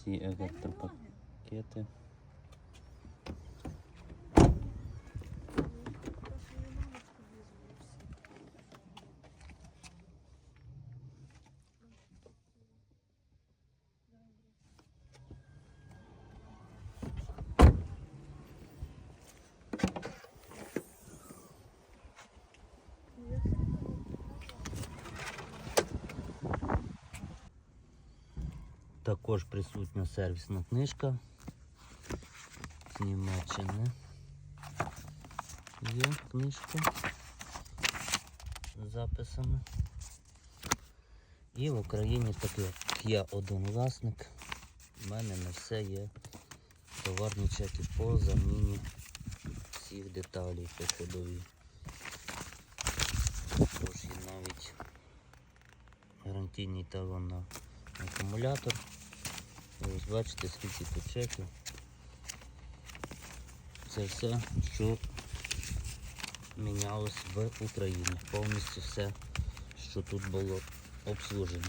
Всі електропакети. Також присутня сервісна книжка з Німеччини. Є книжка з записами. І в Україні таке, як я один власник. У мене на все є товарні чеки по заміні всіх деталей по ходовій. Також є навіть гарантійний талон на акумулятор. Ось бачите, скільки тут чеків. Це все, що мінялось в Україні. Повністю все, що тут було обслужено.